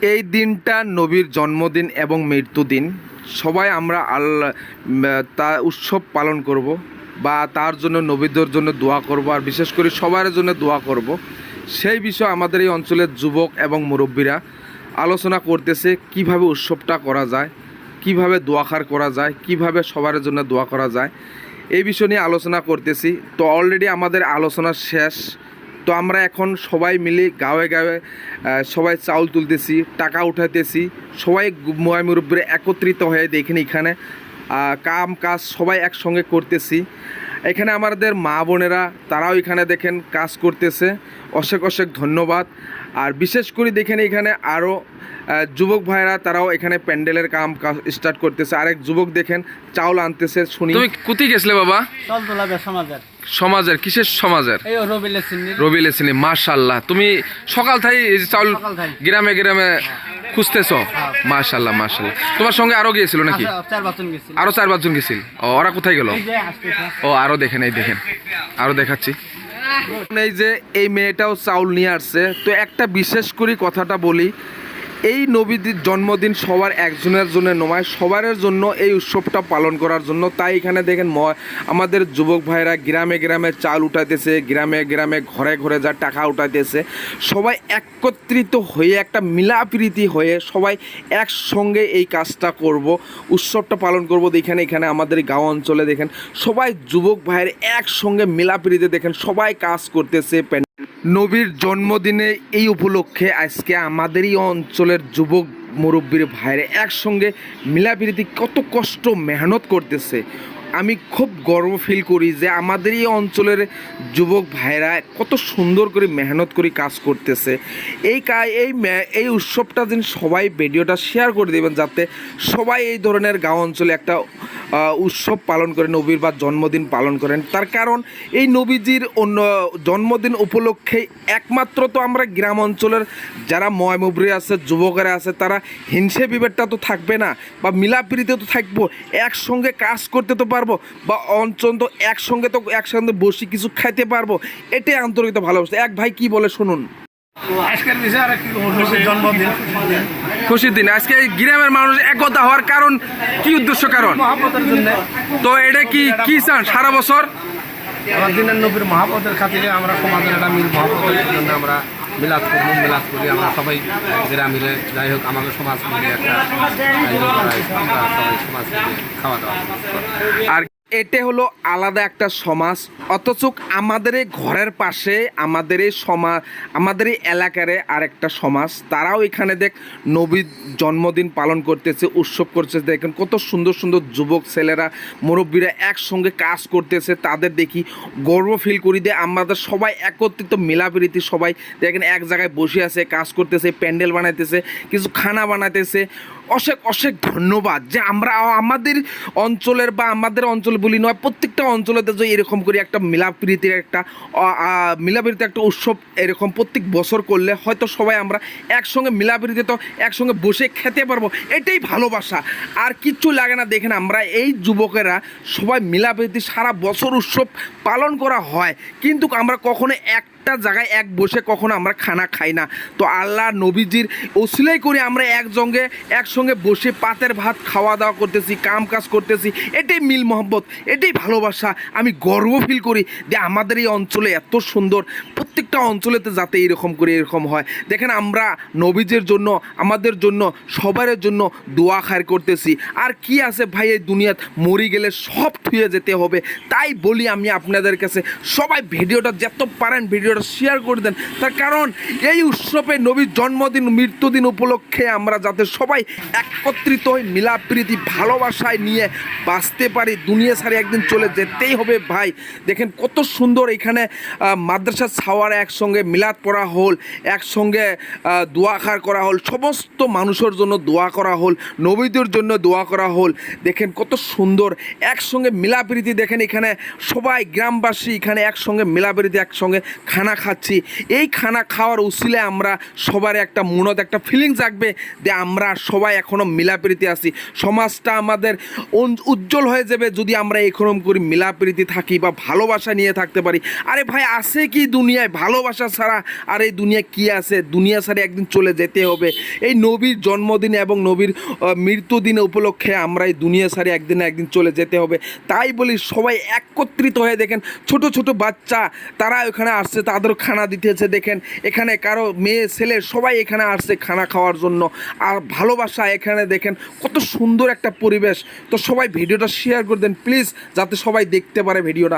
এই দিনটা নবীর জন্মদিন এবং মৃত্যুদিন। সবাই আমরা আল্লাহ তা উৎসব পালন করব বা তার জন্য নবীদের জন্য দোয়া করব আর বিশেষ করে সবার জন্য দোয়া করব। সেই বিষয়ে আমাদের এই অঞ্চলের যুবক এবং মুরব্বীরা আলোচনা করতেছে কীভাবে উৎসবটা করা যায়, কীভাবে দোয়াখার করা যায়, কীভাবে সবার জন্য দোয়া করা যায়। এই বিষয় নিয়ে আলোচনা করতেছি। তো অলরেডি আমাদের আলোচনা শেষ। তো আমরা এখন সবাই মিলে গাঁয়ে গাঁয়ে সবাই চাউল তুলতেছি টাকা উঠাইতেছি সবাই ময় মুরব্বীরা একত্রিত হয়ে দেখেন এখানে কাম কাজ সবাই একসঙ্গে করতেছি। এখানে আমাদের মা বোনেরা তারাও এখানে দেখেন কাজ করতেছে অশেক অশেক ধন্যবাদ। আর বিশেষ করে দেখেন এখানে আরও যুবক ভাইরা তারাও এখানে প্যান্ডেলের কাম কাজ স্টার্ট করতেছে। আরেক যুবক দেখেন চাউল আনতেছে শুনি। তুমি কোথায় গেছিলে বাবা? চল তোলাবে সমাজের কিসের সমাজের? রবিলে রবি লেসিনি মাশাল্লাহ তুমি সকাল থাই চাউল গ্রামে গ্রামে খুঁজতেছ? মাশাল্লাহ মাশাল্লাহ তোমার সঙ্গে আরও গিয়েছিল নাকি? গেছিল আরও চার পাঁচজন গেছিল ও ওরা কোথায় গেল? ও আরও দেখেন এই দেখেন। আরও দেখাচ্ছি। এই যে এই মেয়েটাও চাউল নিয়ে আসছে। তো একটা বিশেষ করে কথাটা বলি এই নবীদের জন্মদিন সবার একজনের জন্য নয়, সবার জন্য এই উৎসবটা পালন করার জন্য। তাই এখানে দেখেন আমাদের যুবক ভাইরা গ্রামে গ্রামে চাল উঠাইতেছে, গ্রামে গ্রামে ঘরে ঘরে যা টাকা উঠাইতেছে, সবাই একত্রিত হয়ে একটা মিলাপ্রীতি হয়ে সবাই একসঙ্গে এই কাজটা করব, উৎসবটা পালন করব। এখানে এখানে আমাদের গাঁও অঞ্চলে দেখেন সবাই যুবক ভাইয়ের একসঙ্গে মিলাপ্রীতি দেখেন সবাই কাজ করতেছে নবীর জন্মদিনে এই উপলক্ষে আজকে আমাদেরই অঞ্চলের যুবক মুরব্বীর ভাইরে একসঙ্গে মিলাপ্রীতি কত কষ্ট মেহনত করতেছে। আমি খুব গর্ব ফিল করি যে আমাদের এই অঞ্চলের যুবক ভাইরা কত সুন্দর করে মেহনত করে কাজ করতেছে। এই এই এই উৎসবটা যেন সবাই ভিডিওটা শেয়ার করে দেবেন যাতে সবাই এই ধরনের গাঁও অঞ্চলে একটা উৎসব পালন করেন, নবীর বা জন্মদিন পালন করেন। তার কারণ এই নবীজির অন্য জন্মদিন উপলক্ষে একমাত্র তো আমরা গ্রাম অঞ্চলের যারা ময়মুবরি আছে, যুবকেরা আছে, তারা হিংসে বিভেদটা তো থাকবে না বা মিলাপ্রীতি তো থাকব, একসঙ্গে কাজ করতে তো পারব বা অঞ্চল একসঙ্গে তো একসঙ্গে বসে কিছু খাইতে পারব এটাই আন্তরিক ভালোবাসা। এক ভাই কি বলে শুনুন? আজকের বিষয় আর কি জন্মদিন। খুশির দিন। আজকে এই গ্রামের মানুষ একতা হওয়ার কারণ কি উদ্দেশ্য কারণ? তো এটা কি কি চান সারা বছর? আমার দিনের নবীর মহাপথের খাতিরে আমরা সমাজের একটা মিল মহাপথের জন্য আমরা মিলাদ করব, মিলাদ করি। আমরা সবাই গ্রাম মিলে, যাই হোক, আমাদের সমাজ মিলে একটা সবাই সমাজ খাওয়া দাওয়া আর এটা হলো আলাদা একটা সমাজ, অথচ আমাদের এই ঘরের পাশে, আমাদের এই সমাজ আমাদের এই এলাকারে আরেকটা সমাজ। তারাও এখানে দেখ, নবীর জন্মদিন পালন করতেছে, উৎসব করতেছে। দেখেন কত সুন্দর সুন্দর যুবক ছেলেরা, মুরব্বীরা একসঙ্গে কাজ করতেছে। তাদের দেখি গর্ব ফিল করি যে আমাদের সবাই একত্রিত, মিলাপ্রীতি সবাই। দেখেন এক জায়গায় বসে আছে, কাজ করতেছে, প্যান্ডেল বানাইতেছে, কিছু খানা বানাইতেছে। অশেক অশেক ধন্যবাদ যে আমরা আমাদের অঞ্চলের বা আমাদের অঞ্চল বলি নয়, প্রত্যেকটা অঞ্চলেতে যে এরকম করে একটা মিলাপ্রীতির একটা মিলাপ্রীতির একটা উৎসব এরকম প্রত্যেক বছর করলে হয়তো সবাই আমরা একসঙ্গে মিলাপ্রীতি তো একসঙ্গে বসে খেতে পারব, এটাই ভালোবাসা। আর কিচ্ছু লাগে না, দেখেন আমরা এই যুবকেরা সবাই মিলাপ্রীতি সারা বছর উৎসব পালন করা হয়, কিন্তু আমরা কখনো এক একটা জায়গায় এক বসে কখনো আমরা খানা খাই না। তো আল্লাহ নবীজির ওসিলাই করে আমরা একসঙ্গে একসঙ্গে বসে পাতের ভাত খাওয়া দাওয়া করতেছি, কাম কাজ করতেছি। এটাই মিল মোহব্বত, এটাই ভালোবাসা। আমি গর্ব ফিল করি যে আমাদের এই অঞ্চলে এত সুন্দর, প্রত্যেকটা অঞ্চলেতে যাতে এরকম করে এরকম হয়। দেখেন আমরা নবীজের জন্য, আমাদের জন্য সবার জন্য দোয়া খায়ের করতেছি। আর কি আছে ভাই এই দুনিয়াত? মরি গেলে সব থুয়ে যেতে হবে। তাই বলি আমি আপনাদের কাছে, সবাই ভিডিওটা যত পারেন, ভিডিওটা শেয়ার করে দেন। তার কারণ এই উৎসবে নবীর জন্মদিন মৃত্যুদিন উপলক্ষে আমরা যাতে সবাই একত্রিত হয়ে মিলাপ্রীতি ভালোবাসায় নিয়ে বাঁচতে পারি দুনিয়া সারি একদিন চলে যেতেই হবে ভাই। দেখেন কত সুন্দর এখানে মাদ্রাসা ছাওয়ার একসঙ্গে মিলাদ পড়া হল একসঙ্গে আহ, দোয়া খার করা হল সমস্ত মানুষের জন্য দোয়া করা হল নবীদের জন্য দোয়া করা হল। দেখেন কত সুন্দর একসঙ্গে মিলাপ্রীতি দেখেন এখানে সবাই গ্রামবাসী এখানে একসঙ্গে মিলাপ্রীতি একসঙ্গে খানা খানা খাচ্ছি। এই খানা খাওয়ার উসিলে আমরা সবার একটা মনত একটা ফিলিং জাগবে যে আমরা সবাই এখনও মিলাপ্রীতি আছি। সমাজটা আমাদের উজ্জ্বল হয়ে যাবে যদি আমরা এরকম করি মিলাপ্রীতি থাকি বা ভালোবাসা নিয়ে থাকতে পারি। আরে ভাই, আছে কি দুনিয়ায়? ভালোবাসা ছাড়া আর এই দুনিয়া কি আছে? দুনিয়া ছাড়া একদিন চলে যেতে হবে। এই নবীর জন্মদিন এবং নবীর মৃত্যুদিন উপলক্ষে আমরা এই দুনিয়া ছাড়া একদিন একদিন চলে যেতে হবে। তাই বলি সবাই একত্রিত হয়ে দেখেন, ছোট ছোট বাচ্চা তারা ওখানে আসছে তাদের খানা দিতেছে, দেখেন এখানে কারও মেয়ে, ছেলে সবাই এখানে আসছে খানা খাওয়ার জন্য। আর ভালোবাসা এখানে দেখেন কত সুন্দর একটা পরিবেশ। তো সবাই ভিডিওটা শেয়ার করে দেন প্লিজ যাতে সবাই দেখতে পারে ভিডিওটা।